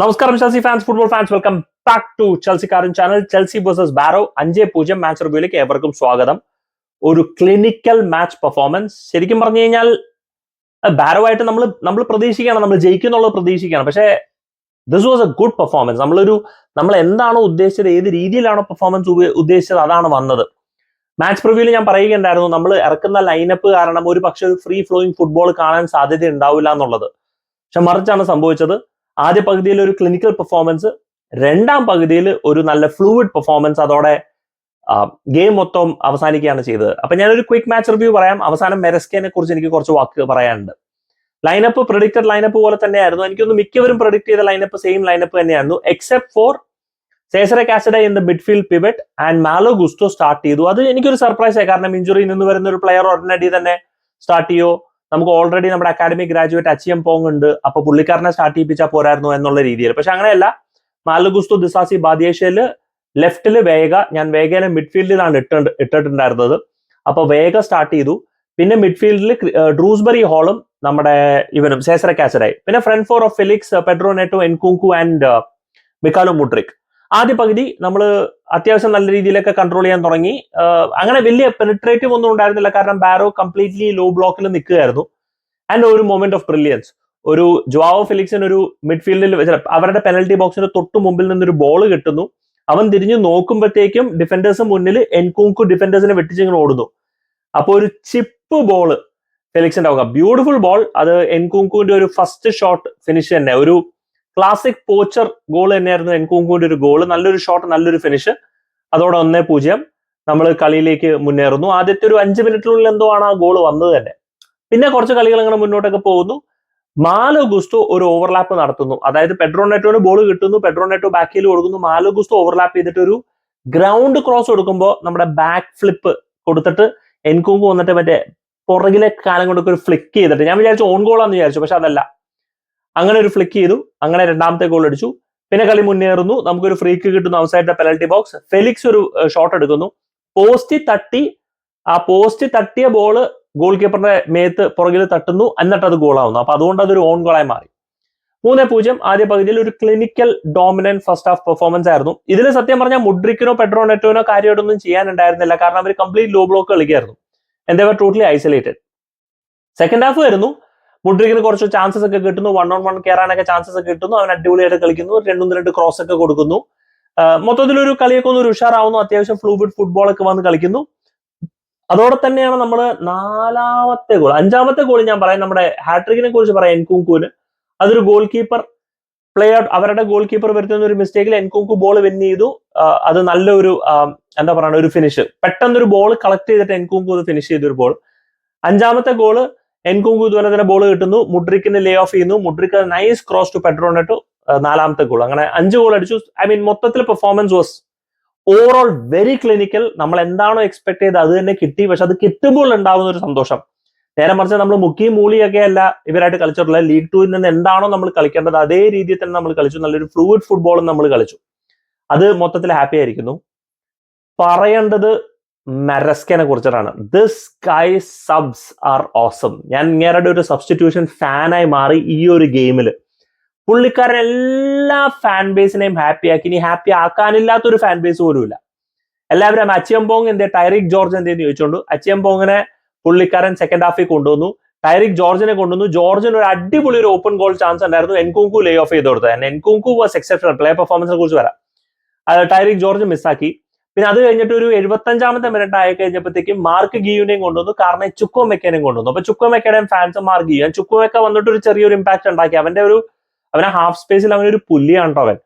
നമസ്കാരം Chelsea fans football fans welcome back to Chelsea കാരൻ channel Chelsea versus Barrow അഞ്ച് പൂജ്യം match റിവ്യൂലേക്ക് ഏവർക്കും സ്വാഗതം. ഒരു ക്ലിനിക്കൽ മാച്ച് പെർഫോമൻസ് ശരിക്കും പറഞ്ഞു കഴിഞ്ഞാൽ ബാരോ ആയിട്ട് നമ്മൾ നമ്മൾ പ്രതീക്ഷിക്കണം നമ്മൾ ജയിക്കുന്നുള്ളത് പ്രതീക്ഷിക്കണം പക്ഷേ this was a good performance നമ്മളൊരു നമ്മൾ എന്താണോ ഉദ്ദേശിച്ചത് ഏത് രീതിയിലാണോ പെർഫോമൻസ് ഉദ്ദേശിച്ചത് അതാണ് വന്നത്. മാച്ച് പ്രിവ്യൂവിൽ ഞാൻ പറയുകയുണ്ടായിരുന്നു നമ്മൾ ഇറക്കുന്ന ലൈനപ്പ് കാരണം ഒരു പക്ഷേ ഒരു ഫ്രീ ഫ്ലോയിങ് ഫുട്ബോൾ കാണാൻ സാധ്യത ഉണ്ടാവില്ല എന്നുള്ളത്. പക്ഷെ മറിച്ചാണ് സംഭവിച്ചത്. ആദ്യ പകുതിയിൽ ഒരു ക്ലിനിക്കൽ പെർഫോമൻസ് രണ്ടാം പകുതിയിൽ ഒരു നല്ല ഫ്ലൂയിഡ് പെർഫോമൻസ് അതോടെ ഗെയിം മൊത്തം അവസാനിക്കുകയാണ് ചെയ്തത്. അപ്പൊ ഞാനൊരു ക്വിക്ക് മാച്ച് റിവ്യൂ പറയാം. അവസാനം മെരസ്കേനെ കുറിച്ച് എനിക്ക് കുറച്ച് വാക്ക് പറയാനുണ്ട്. ലൈനപ്പ് പ്രൊഡിക്റ്റഡ് ലൈനപ്പ് പോലെ തന്നെയായിരുന്നു. എനിക്കൊന്ന് മിക്കവരും പ്രൊഡിക്ട് ചെയ്ത ലൈനപ്പ് സെയിം ലൈനപ്പ് തന്നെയായിരുന്നു except for Cesare Casadei in the midfield pivot and Malo Gusto start ചെയ്തു. അത് എനിക്കൊരു സർപ്രൈസ് ആയി. കാരണം ഇഞ്ചുറിയിൽ നിന്ന് വരുന്ന ഒരു പ്ലെയർ ഉടനടി തന്നെ സ്റ്റാർട്ട് ചെയ്യോ? നമുക്ക് ഓൾറെഡി നമ്മുടെ അക്കാഡമിക് ഗ്രാജുവേറ്റ് അച്ചിയം പോങ് ഉണ്ട് അപ്പൊ പുള്ളിക്കാരനെ സ്റ്റാർട്ട് ചെയ്യിപ്പിച്ചാൽ പോരായിരുന്നു എന്നുള്ള രീതിയിൽ. പക്ഷെ അങ്ങനെയല്ല. മാലഗുസ്തു ദിസാസി ബാദിയേഷ്യയിൽ ലെഫ്റ്റിൽ വേഗ ഞാൻ വേഗനെ മിഡ്ഫീൽഡിലാണ് ഇട്ട് ഇട്ടിട്ടുണ്ടായിരുന്നത്. അപ്പൊ വേഗ സ്റ്റാർട്ട് ചെയ്തു. പിന്നെ മിഡ്ഫീൽഡിൽ ഡ്രൂസ്ബറി ഹോളും നമ്മുടെ ഇവനും സേസറ കാസറായി പിന്നെ front four of Felix Pedro Neto Nkunku and Mykhailo Mudryk ആദ്യ പകുതി നമ്മൾ അത്യാവശ്യം നല്ല രീതിയിലൊക്കെ കൺട്രോൾ ചെയ്യാൻ തുടങ്ങി. അങ്ങനെ വലിയ പെനിട്രേറ്റീവ് ഒന്നും ഉണ്ടായിരുന്നില്ല. കാരണം ബാരോ കംപ്ലീറ്റ്ലി ലോ ബ്ലോക്കിൽ നിൽക്കുകയായിരുന്നു. ആൻഡ് ഒരു മൊമെന്റ് ഓഫ് ബ്രില്യൻസ് ഒരു ജുവാവോ ഫിലിക്സിന് ഒരു മിഡ്ഫീൽഡിൽ അവരുടെ പെനൽറ്റി ബോക്സിന് തൊട്ട് മുമ്പിൽ നിന്നൊരു ബോൾ കിട്ടുന്നു. അവൻ തിരിഞ്ഞു നോക്കുമ്പോഴത്തേക്കും ഡിഫൻഡേഴ്സ് മുന്നിൽ എൻകുങ്കു ഡിഫൻഡേഴ്സിനെ വെട്ടിച്ചിങ്ങനെ ഓടുന്നു. അപ്പോൾ ഒരു ചിപ്പ് ബോൾ ഫെലിക്സിന്റെ ആവുക. ബ്യൂട്ടിഫുൾ ബോൾ അത് എൻകുങ്കുവിന്റെ ഒരു ഫസ്റ്റ് ഷോട്ട് ഫിനിഷ് തന്നെ. ഒരു ക്ലാസിക് പോച്ചർ ഗോൾ തന്നെയായിരുന്നു എൻകുങ്കുവിന്റെ ഒരു ഗോൾ നല്ലൊരു ഷോട്ട് നല്ലൊരു ഫിനിഷ് അതോടെ ഒന്നേ പൂജ്യം. നമ്മൾ കളിയിലേക്ക് മുന്നേറുന്നു. ആദ്യത്തെ ഒരു അഞ്ച് മിനിറ്റിനുള്ളിൽ എന്തോ ആണ് ആ ഗോൾ വന്നത് തന്നെ. പിന്നെ കുറച്ച് കളികൾ ഇങ്ങനെ മുന്നോട്ടൊക്കെ പോകുന്നു. മാലോ ഗുസ്തോ ഒരു ഓവർലാപ്പ് നടത്തുന്നു. അതായത് പെഡ്രോനെറ്റോന് ബോൾ കിട്ടുന്നു. പെഡ്രോനെറ്റോ ബാക്കിൽ കൊടുക്കുന്നു. മാലോ ഗുസ്തോ ഓവർലാപ്പ് ചെയ്തിട്ട് ഒരു ഗ്രൗണ്ട് ക്രോസ് കൊടുക്കുമ്പോൾ നമ്മുടെ ബാക്ക് ഫ്ലിപ്പ് കൊടുത്തിട്ട് എൻകുങ്കു വന്നിട്ട് മറ്റേ പുറകിലെ കാലം കൊണ്ടൊക്കെ ഒരു ഫ്ലിക്ക് ചെയ്തിട്ട്. ഞാൻ വിചാരിച്ചു ഓൺ ഗോളാന്ന് വിചാരിച്ചു പക്ഷെ അതല്ല. അങ്ങനെ ഒരു ഫ്ലിക്ക് ചെയ്തു. അങ്ങനെ രണ്ടാമത്തെ ഗോൾ അടിച്ചു. പിന്നെ കളി മുന്നേറുന്നു. നമുക്കൊരു ഫ്രീക്ക് കിട്ടുന്നു outside the penalty box Felix ഒരു ഷോട്ട് എടുക്കുന്നു. പോസ്റ്റ് തട്ടി. ആ പോസ്റ്റ് തട്ടിയ ബോൾ ഗോൾ കീപ്പറിന്റെ മേത്ത് പുറകിൽ തട്ടുന്നു. എന്നിട്ട് അത് ഗോളാവുന്നു അപ്പൊ അതുകൊണ്ട് അതൊരു ഓൺ ഗോളായി മാറി. മൂന്ന് പൂജ്യം. ആദ്യ പകുതിയിൽ ഒരു clinical dominant first half performance ആയിരുന്നു. ഇതിൽ സത്യം പറഞ്ഞാൽ മുഡ്രിക്കിനോ പെട്രോനെറ്റോനോ കാര്യമായിട്ടൊന്നും ചെയ്യാനുണ്ടായിരുന്നില്ല. കാരണം അവർ കംപ്ലീറ്റ് ലോ ബ്ലോക്ക് കളിക്കായിരുന്നു. എന്തേവർ ടോട്ടലി ഐസൊലേറ്റഡ് സെക്കൻഡ് ഹാഫ് വരുന്നു. മുഡ്രിക്കിന് കുറച്ച് ചാൻസസ് ഒക്കെ കിട്ടുന്നു. വൺ ഓൺ വൺ കയറാനൊക്കെ ചാൻസസ് ഒക്കെ കിട്ടുന്നു. അവൻ അടിപൊളിയായിട്ട് കളിക്കുന്നു. രണ്ടും രണ്ട് ക്രോസ് ഒക്കെ കൊടുക്കുന്നു. മൊത്തത്തിൽ ഒരു കളിയൊക്കെ ഒന്ന് ഉഷാറാവുന്നു. അത്യാവശ്യം ഫ്ലൂബിഡ് ഫുട്ബോൾ ഒക്കെ വന്ന് കളിക്കുന്നു. അതോടെ തന്നെയാണ് നമ്മൾ നാലാമത്തെ ഗോൾ അഞ്ചാമത്തെ ഗോൾ ഞാൻ പറയാം. നമ്മുടെ ഹാട്രിക്കിനെ കുറിച്ച് പറയാം. എൻകുങ്കുവിന്. അതൊരു ഗോൾ കീപ്പർ പ്ലേ ഔട്ട് അവരുടെ ഗോൾ കീപ്പർ വരുത്തുന്ന ഒരു മിസ്റ്റേക്കിൽ എൻകുങ്കു ബോൾ വിൻ ചെയ്തു. അത് നല്ലൊരു എന്താ പറയുക ഒരു ഫിനിഷ് പെട്ടെന്നൊരു ബോൾ കളക്ട് ചെയ്തിട്ട് എൻകുങ്കു അത് ഫിനിഷ് ചെയ്തൊരു ബോൾ അഞ്ചാമത്തെ ഗോൾ എൻകുങ്കു ഇതുപോലെ തന്നെ ബോൾ കിട്ടുന്നു. മുഡ്രിക്കിന് ലേ ഓഫ് ചെയ്യുന്നു. Mudryk nice cross to Pedro Neto നാലാമത്തെ ഗോൾ അങ്ങനെ അഞ്ച് ഗോൾ അടിച്ചു. ഐ മീൻ മൊത്തത്തിൽ performance was overall very clinical നമ്മൾ എന്താണോ എക്സ്പെക്ട് ചെയ്ത് അത് തന്നെ കിട്ടി. പക്ഷെ അത് കിട്ടുമ്പോൾ ഉണ്ടാവുന്ന ഒരു സന്തോഷം. നേരെ മറിച്ച് നമ്മൾ മുക്കി മൂളിയൊക്കെ അല്ല ഇവരായിട്ട് കളിച്ചിട്ടുള്ളത്. ലീഗ് ടൂവിൽ നിന്ന് എന്താണോ നമ്മൾ കളിക്കേണ്ടത് അതേ രീതിയിൽ തന്നെ നമ്മൾ കളിച്ചു. നല്ലൊരു ഫ്ലൂയിഡ് ഫുട്ബോളും നമ്മൾ കളിച്ചു. അത് മൊത്തത്തിൽ ഹാപ്പി ആയിരിക്കുന്നു. പറയേണ്ടത് മെറസ്കനെ കുറിച്ചിട്ടാണ്. This guy subs are awesome ഞാൻ ഇങ്ങേരുടെ ഒരു സബ്സ്റ്റിറ്റ്യൂഷൻ ഫാനായി മാറി ഈ ഒരു ഗെയിമിൽ പുള്ളിക്കാരൻ എല്ലാ ഫാൻ ബേസിനെയും ഹാപ്പി ആക്കി. ഇനി ഹാപ്പി ആക്കാനില്ലാത്ത ഒരു ഫാൻ ബേസ് പോലും ഇല്ല. എല്ലാവരും അച്ചിയംബോങ് എന്തേ ടൈറിക് ജോർജ് എന്തേന്ന് ചോദിച്ചോണ്ട് അച്ചിയംബോങ്ങിനെ പുള്ളിക്കാരൻ സെക്കൻഡ് ഹാഫിൽ കൊണ്ടുവന്നു. ടൈറിക് ജോർജിനെ കൊണ്ടുവന്നു. ജോർജിന് ഒരു അടിപൊളി ഒരു ഓപ്പൺ ഗോൾ ചാൻസ് ഉണ്ടായിരുന്നു. എൻകുങ്കു ലേ ഓഫ് ചെയ്ത് കൊടുത്തത്. എൻകുങ്കു വാസ് എക്സെപ്ഷണൽ പ്ലേ പെർഫോമൻസിനെ കുറിച്ച് വരാം. ടൈറിക് ജോർജ് മിസ്സാക്കി പിന്നെ അത് കഴിഞ്ഞിട്ട് ഒരു എഴുപത്തഞ്ചാമത്തെ മിനിറ്റ് ആയി കഴിഞ്ഞപ്പോഴത്തേക്കും മാർക്ക് ഗിയുനെയും കൊണ്ടുവന്നു. കാരണം ചുക്കോ മെക്കേനെയും കൊണ്ടുവന്നു. അപ്പൊ ചുക്കോ മെക്കയുടെയും fans Marc Guiu. Chukwuemeka വന്നിട്ട് ഒരു ചെറിയൊരു ഇമ്പാക്ട് ഉണ്ടാക്കി. അവന്റെ ഒരു അവനെ ഹാഫ് സ്പേസിൽ അവനൊരു പുല്ലിയാണ് അവൻ.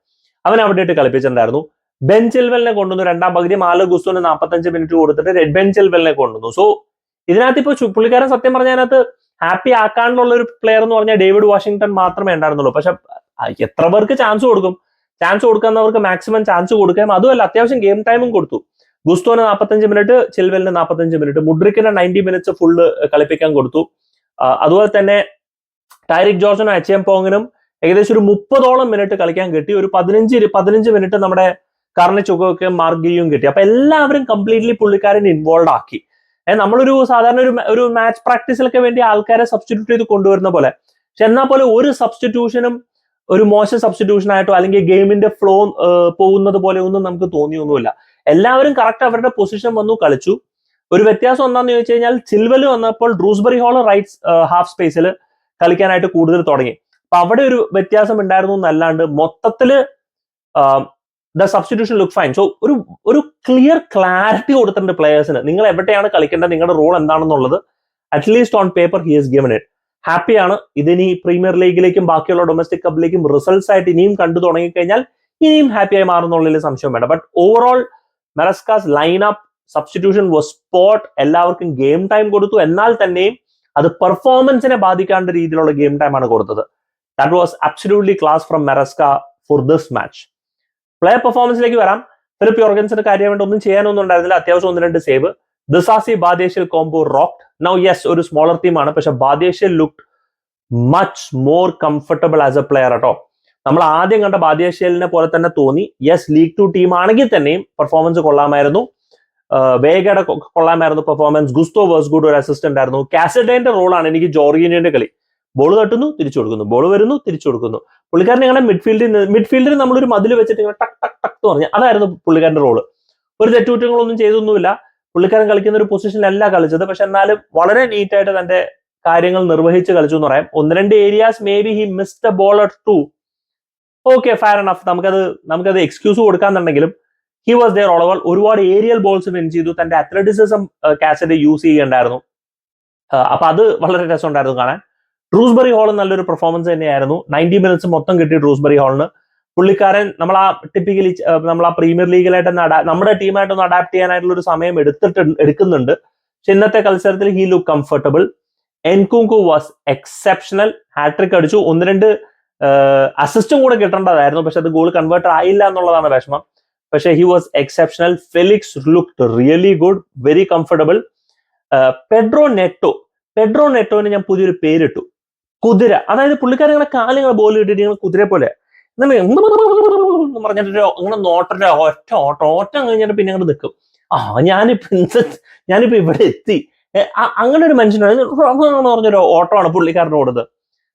അവൻ അവിടെ ഇട്ട് കളിപ്പിച്ചിട്ടുണ്ടായിരുന്നു. ബെൻ ചിൽവലിനെ കൊണ്ടുവന്നു രണ്ടാം പകുതി. മാല ഗുസ്തുവിന് നാൽപ്പത്തഞ്ച് മിനിറ്റ് കൊടുത്തിട്ട് റെഡ് ബെൻ ചിൽവലിനെ കൊണ്ടുവന്നു. സോ ഇതിനകത്ത് ഇപ്പൊ പുള്ളിക്കാരൻ സത്യം പറഞ്ഞതിനകത്ത് ഹാപ്പി ആക്കാനുള്ള ഒരു പ്ലെയർ എന്ന് പറഞ്ഞാൽ ഡേവിഡ് വാഷിങ്ടൺ മാത്രമേ ഉണ്ടായിരുന്നുള്ളൂ. പക്ഷെ എത്ര പേർക്ക് ചാൻസ് കൊടുക്കും? ചാൻസ് കൊടുക്കുന്നവർക്ക് മാക്സിമം ചാൻസ് കൊടുക്കാം അതുമല്ല അത്യാവശ്യം ഗെയിം ടൈമും കൊടുത്തു. ഗുസ്തോന് നാൽപ്പത്തഞ്ച് മിനിറ്റ് ചിൽവലിന് നാൽപ്പത്തഞ്ച് മിനിറ്റ് മുഡ്രിക്കിന് നയന്റി മിനിറ്റ്സ് ഫുള്ള് കളിപ്പിക്കാൻ കൊടുത്തു. അതുപോലെ തന്നെ ടൈറിക് ജോർജിനും എച്ച് എം പോങ്ങിനും ഏകദേശം ഒരു മുപ്പതോളം മിനിറ്റ് കളിക്കാൻ കിട്ടി. ഒരു പതിനഞ്ച് പതിനഞ്ച് മിനിറ്റ് നമ്മുടെ കർണ ചുക്കൊക്കെ മാർഗിയും കിട്ടി. അപ്പൊ എല്ലാവരും കംപ്ലീറ്റ്ലി പുള്ളിക്കാരൻ ഇൻവോൾവ് ആക്കി. നമ്മളൊരു സാധാരണ ഒരു ഒരു മാച്ച് പ്രാക്ടീസിലൊക്കെ വേണ്ടി ആൾക്കാരെ സബ്സ്റ്റിറ്റ്യൂട്ട് ചെയ്ത് കൊണ്ടുവരുന്ന പോലെ. പക്ഷെ എന്നാൽ പോലെ ഒരു സബ്സ്റ്റിറ്റ്യൂഷനും ഒരു മോശം സബ്സ്റ്റിറ്റ്യൂഷൻ ആയിട്ടോ അല്ലെങ്കിൽ ഗെയിമിന്റെ ഫ്ലോ പോകുന്നത് പോലെ ഒന്നും നമുക്ക് തോന്നിയൊന്നുമില്ല. എല്ലാവരും കറക്റ്റ് അവരുടെ പൊസിഷൻ വന്നു കളിച്ചു. ഒരു വ്യത്യാസം എന്താണെന്ന് ചോദിച്ചു കഴിഞ്ഞാൽ ചിൽവൽ വന്നപ്പോൾ ഡ്രൂസ്ബറി ഹോൾ റൈറ്റ് ഹാഫ് സ്പേസിൽ കളിക്കാനായിട്ട് കൂടുതൽ തുടങ്ങി. അപ്പൊ അവിടെ ഒരു വ്യത്യാസം ഉണ്ടായിരുന്നു എന്നല്ലാണ്ട് മൊത്തത്തിൽ the substitution look fine so ഒരു ഒരു ക്ലിയർ ക്ലാരിറ്റി കൊടുത്തിട്ടുണ്ട് പ്ലേയേഴ്സിന് നിങ്ങൾ എവിടെയാണ് കളിക്കേണ്ടത് നിങ്ങളുടെ റോൾ എന്താണെന്നുള്ളത് at least on paper he has given it ഹാപ്പിയാണ്. ഇതിനി പ്രീമിയർ ലീഗിലേക്കും ബാക്കിയുള്ള ഡൊമസ്റ്റിക് കപ്പിലേക്കും റിസൾട്ട്സ് ആയിട്ട് ഇനിയും കണ്ടു തുടങ്ങിക്കഴിഞ്ഞാൽ ഇനിയും ഹാപ്പിയായി മാറുന്നുള്ളതിൽ സംശയം വേണ്ട. But overall Maresca's line up substitution was spot എല്ലാവർക്കും ഗെയിം ടൈം കൊടുത്തു. എന്നാൽ തന്നെയും അത് പെർഫോമൻസിനെ ബാധിക്കാണ്ട രീതിയിലുള്ള ഗെയിം ടൈം ആണ് കൊടുത്തത്. That was absolutely class from Maresca for this match player പെർഫോമൻസിലേക്ക് വരാം. ഫിലിപ്പ് യോർഗൻസിന്റെ കാര്യമായിട്ട് ഒന്നും ചെയ്യാനൊന്നും ഉണ്ടായിരുന്നില്ല. അത്യാവശ്യം ഒന്ന് രണ്ട് save Disasi Badiashile combo rock now yes ഒരു സ്മോളർ ടീമാണ് പക്ഷെ Badiashile look much more comfortable as a player കേട്ടോ. നമ്മൾ ആദ്യം കണ്ട ബാദേശിയലിനെ പോലെ തന്നെ തോന്നി. യെസ് ലീഗ് ടു ടീം ആണെങ്കിൽ തന്നെയും പെർഫോമൻസ് കൊള്ളാമായിരുന്നു. വേഗയുടെ കൊള്ളാമായിരുന്നു പെർഫോമൻസ് ഗുസ്തോ വേഴ്സ് ഗുഡ് ഒരു അസിസ്റ്റന്റ് ആയിരുന്നു കാസഡേന്റെ റോളാണ് എനിക്ക് ജോർഗീനിയന്റെ കളി. ബോൾ തട്ടുന്നു തിരിച്ചു കൊടുക്കുന്നു. ബോൾ വരുന്നു തിരിച്ചു കൊടുക്കുന്നു. പുള്ളിക്കാരൻ ഇങ്ങനെ മിഡ്ഫീൽഡിൽ മിഡ്ഫീൽഡിൽ നമ്മളൊരു മതിൽ വെച്ചിട്ട് ഇങ്ങനെ ടക് ടക് ടക്ക് എന്ന് പറഞ്ഞു അതായിരുന്നു പുള്ളിക്കാരന്റെ റോൾ ഒരു തെറ്റുകുറ്റങ്ങളൊന്നും ചെയ്തൊന്നുമില്ല. പുള്ളിക്കാരൻ കളിക്കുന്ന ഒരു പൊസിഷനിലല്ല കളിച്ചത്. പക്ഷെ എന്നാലും വളരെ നീറ്റായിട്ട് തന്റെ കാര്യങ്ങൾ നിർവഹിച്ച് കളിച്ചു എന്ന് പറയാം. ഒന്ന് രണ്ട് areas maybe he miss the ball at two okay fair enough നമുക്കത് നമുക്കത് എക്സ്ക്യൂസ് കൊടുക്കാന്നുണ്ടെങ്കിലും ഹി വാസ് ഓൾ ഓവർ ഒരുപാട് ഏരിയൽ ബോൾസ് വിൻ ചെയ്തു. തന്റെ അത്ലറ്റിസിസം കാസറ്റ് യൂസ് ചെയ്യേണ്ടായിരുന്നു അപ്പൊ അത് വളരെ രസമുണ്ടായിരുന്നു കാണാൻ. ഡ്രൂസ്ബറി ഹോൾ നല്ലൊരു പെർഫോമൻസ് തന്നെയായിരുന്നു. നയന്റി മിനിറ്റ്സ് മൊത്തം കിട്ടി ഡ്രൂസ്ബറി ഹാളിന് പുള്ളിക്കാരൻ നമ്മൾ ആ ടിപ്പിക്കലി നമ്മൾ ആ പ്രീമിയർ ലീഗിലായിട്ടൊന്ന് അഡാ നമ്മുടെ ടീമായിട്ടൊന്ന് അഡാപ്റ്റ് ചെയ്യാനായിട്ടുള്ള ഒരു സമയം എടുത്തിട്ട് എടുക്കുന്നുണ്ട്. പക്ഷെ ഇന്നത്തെ മത്സരത്തിൽ he look comfortable Nkunku was exceptional hat trick അടിച്ചു. ഒന്ന് രണ്ട് അസിസ്റ്റും കൂടെ കിട്ടേണ്ടതായിരുന്നു. പക്ഷെ അത് ഗോൾ കൺവേർട്ട് ആയില്ല എന്നുള്ളതാണ് വിഷമം. പക്ഷെ he was exceptional Felix look really good very comfortable Pedro Neto Pedro നെറ്റോന് ഞാൻ പുതിയൊരു പേരിട്ടു. കുതിര. അതായത് പുള്ളിക്കാരങ്ങളെ കാലുകൾ ബോൾ ഇട്ടിട്ട് ഇങ്ങനെ കുതിര പോലെ പറഞ്ഞിട്ട് അങ്ങനെ നോട്ടല്ലോ ഒറ്റ ഓട്ടം ഓട്ടം കഴിഞ്ഞിട്ട് പിന്നെ അങ്ങോട്ട് നിൽക്കും ആ ഞാനിപ്പോ ഞാനിപ്പോ ഇവിടെ എത്തി അങ്ങനെ ഒരു മനുഷ്യനാണ് എന്ന് പറഞ്ഞൊരു ഓട്ടമാണ് പുള്ളിക്കാരൻ ഓടുന്നത്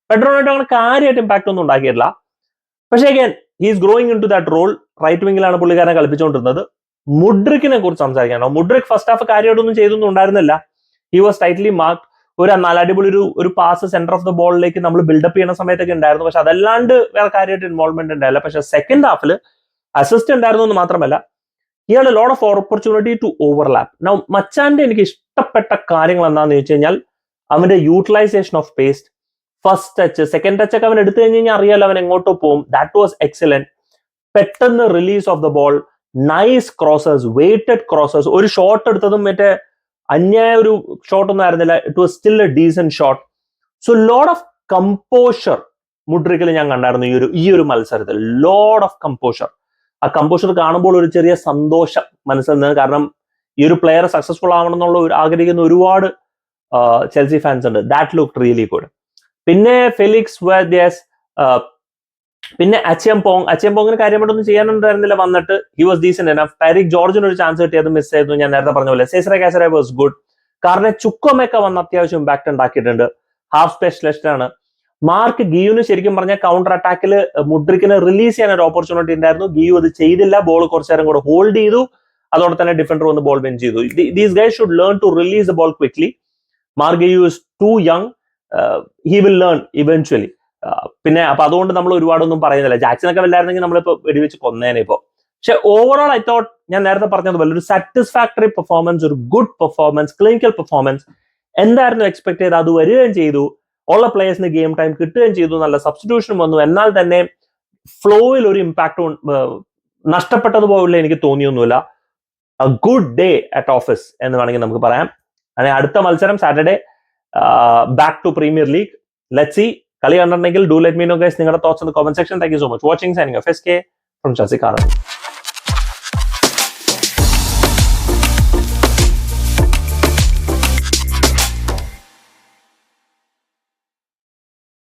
പെഡ്രോണായിട്ട് അങ്ങനെ കാര്യമായിട്ട് ഇമ്പാക്ട് ഒന്നും ഉണ്ടാക്കിയിട്ടില്ല പക്ഷേ again he's growing into that role right വിങ്ങിലാണ് പുള്ളിക്കാരനെ കളിപ്പിച്ചുകൊണ്ടിരുന്നത് മുഡ്രിക്കിനെ കുറിച്ച് സംസാരിക്കാനോ മുഡ്രിക് ഫസ്റ്റ് ഹാഫ് കാര്യമായിട്ടൊന്നും ചെയ്തൊന്നും ഉണ്ടായിരുന്നില്ല ഹി വാസ് ടൈറ്റ്ലി മാർക്ക് ഒരു നല്ല അടിപൊളി ഒരു ഒരു പാസ് സെന്റർ ഓഫ് ദ ബോളിലേക്ക് നമ്മൾ ബിൽഡപ്പ് ചെയ്യുന്ന സമയത്തൊക്കെ ഉണ്ടായിരുന്നു. പക്ഷെ അതല്ലാണ്ട് വേറെ കാര്യമായിട്ട് ഇൻവോൾവ്മെന്റ് ഉണ്ടായില്ല. പക്ഷെ സെക്കൻഡ് ഹാഫിൽ അസിസ്റ്റ് ഉണ്ടായിരുന്നു എന്ന് മാത്രമല്ല ഇയാൾ load of opportunity to overlap now മച്ചാന്റെ എനിക്ക് ഇഷ്ടപ്പെട്ട കാര്യങ്ങൾ എന്താണെന്ന് ചോദിച്ചു കഴിഞ്ഞാൽ അവന്റെ utilisation of pace first touch second touch ഒക്കെ അവൻ എടുത്തു കഴിഞ്ഞ് കഴിഞ്ഞാൽ അറിയാലോ അവൻ എങ്ങോട്ടോ പോകും. ദാറ്റ് വാസ് എക്സലന്റ് പെട്ടെന്ന് release of the ball nice crossers weighted crossers ഒരു ഷോട്ട് എടുത്തതും മറ്റേ അന്യായ ഒരു ഷോട്ട് ഒന്നും ആയിരുന്നില്ല. It was still a decent shot so load of composure മുഡ്രിക്കിൽ ഞാൻ കണ്ടായിരുന്നു ഈ ഒരു ഈ ഒരു മത്സരത്തിൽ. ലോഡ് ഓഫ് കമ്പോഷർ ആ കമ്പോഷർ കാണുമ്പോൾ ഒരു ചെറിയ സന്തോഷം മനസ്സിൽ നിന്ന് കാരണം ഈ ഒരു പ്ലെയർ സക്സസ്ഫുൾ ആവണം എന്നുള്ള ആഗ്രഹിക്കുന്ന ഒരുപാട് ചെൽസി ഫാൻസ് ഉണ്ട്. ദാറ്റ് ലുക്ക് റിയലി ഗുഡ് പിന്നെ ഫെലിക്സ് വേദ്യാസ് പിന്നെ അച്ചയം പോങ് അച്ചയം പോങ്ങിന് കാര്യമായിട്ടൊന്നും ചെയ്യാനുണ്ടായിരുന്നില്ല. വന്നിട്ട് he was decent enough Tyrique ജോർജിന് ഒരു ചാൻസ് കിട്ടിയത് മിസ് ചെയ്തു ഞാൻ നേരത്തെ പറഞ്ഞ പോലെ. സേസറ കാസറ വാസ് ഗുഡ് കാരണം ചുക്കമൊക്കെ വന്ന് അത്യാവശ്യം ഇമ്പാക്ട് ഉണ്ടാക്കിയിട്ടുണ്ട് ഹാഫ് സ്പെഷ്യലിസ്റ്റ് ആണ്. മാർക്ക് ഗിയുന് ശരിക്കും പറഞ്ഞ കൗണ്ടർ അറ്റാക്കിൽ മുഡ്രിക്കിനെ റിലീസ് ചെയ്യാൻ ഒരു ഓപ്പർച്യൂണിറ്റി ഉണ്ടായിരുന്നു. ഗിയു അത് ചെയ്തില്ല. ബോൾ കുറച്ചു നേരം കൂടെ ഹോൾഡ് ചെയ്തു. അതോടെ തന്നെ ഡിഫൻഡർ വന്ന് ബോൾ വിൻ ചെയ്തു. These guys should learn to release the ball quickly Marc Guiu is too young he will learn eventually പിന്നെ അപ്പൊ അതുകൊണ്ട് നമ്മൾ ഒരുപാടൊന്നും പറയുന്നില്ല. ജാക്സൺ ഒക്കെ വല്ലായിരുന്നെങ്കിൽ നമ്മളിപ്പോ വെടിവെച്ച് കൊന്നേനെ ഇപ്പോ. പക്ഷെ ഓവറോൾ ഐ തോട്ട് ഞാൻ നേരത്തെ പറഞ്ഞതുപോലെ ഒരു സാറ്റിസ്ഫാക്ടറി പെർഫോമൻസ് ഒരു ഗുഡ് പെർഫോമൻസ് ക്ലിനിക്കൽ പെർഫോമൻസ് എന്തായിരുന്നു എക്സ്പെക്ട് ചെയ്ത് അത് വരികയും ചെയ്തു. ഉള്ള പ്ലേയേഴ്സിന് ഗെയിം ടൈം കിട്ടുകയും ചെയ്തു. നല്ല സബ്സ്റ്റിറ്റ്യൂഷൻ വന്നു. എന്നാൽ തന്നെ ഫ്ലോയിൽ ഒരു ഇമ്പാക്ട് നഷ്ടപ്പെട്ടതുപോലെ എനിക്ക് തോന്നിയൊന്നുമില്ല. A good day at office എന്ന് വേണമെങ്കിൽ നമുക്ക് പറയാം. അങ്ങനെ അടുത്ത മത്സരം Saturday back to premier league let's see കളി കണ്ടിട്ടുണ്ടെങ്കിൽ do let me know guys നിങ്ങളുടെ thoughts in comment section thank you so much watching signing F S K from ചസിക്കാറാണ്